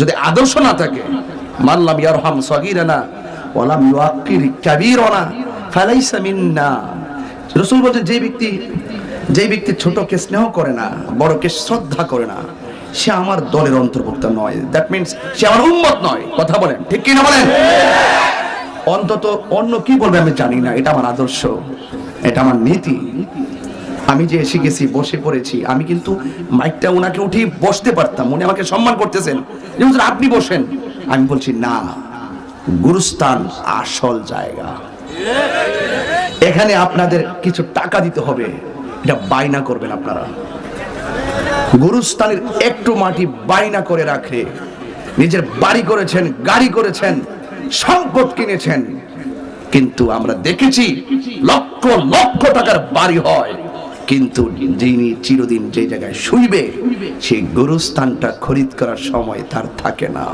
যদি আদর্শ না থাকে মাল্লাম ইয়ারহাম সগীরানা ওয়ালাম ইউআক্কির কাবীরানা ফালাইসা মিন্না। রাসূল বলেন যে ব্যক্তি যে ব্যক্তি ছোটকে স্নেহ করে না, বড়কে শ্রদ্ধা করে না, সে আমার দলের অন্তর্ভুক্ত নয়। দ্যাট মিন্স সে আমার উম্মত নয়। কথা বলেন, ঠিক কি না বলেন? অন্তত অন্য কি বলবে আমি জানি না। এটা আমার আদর্শ, এটা আমার নীতি। আমি যে এসে গেছি, বসে পড়েছি, আমি কিন্তু মাইকটা ওনাকে উঠিয়ে বসতে পারতাম, উনি আমাকে সম্মান করতেছেন। যে, হুজুর, আপনি বসেন। আমি বলছি, না, গুরুস্থান আসল জায়গা। এখানে আপনাদের কিছু টাকা দিতে হবে, এটা বাইনা করবেন আপনারা। গুরুস্থানের একটু মাটি বাইনা করে রাখে। নিজের বাড়ি করেছেন, গাড়ি করেছেন, সম্পদ কিনেছেন। কিন্তু আমরা দেখেছি লক্ষ লক্ষ টাকার বাড়ি হয়। কিন্তু যিনি চিরদিন যে জায়গায় শুইবে সেই গুরুস্থানটা খরিদ করার সময় তার থাকে না।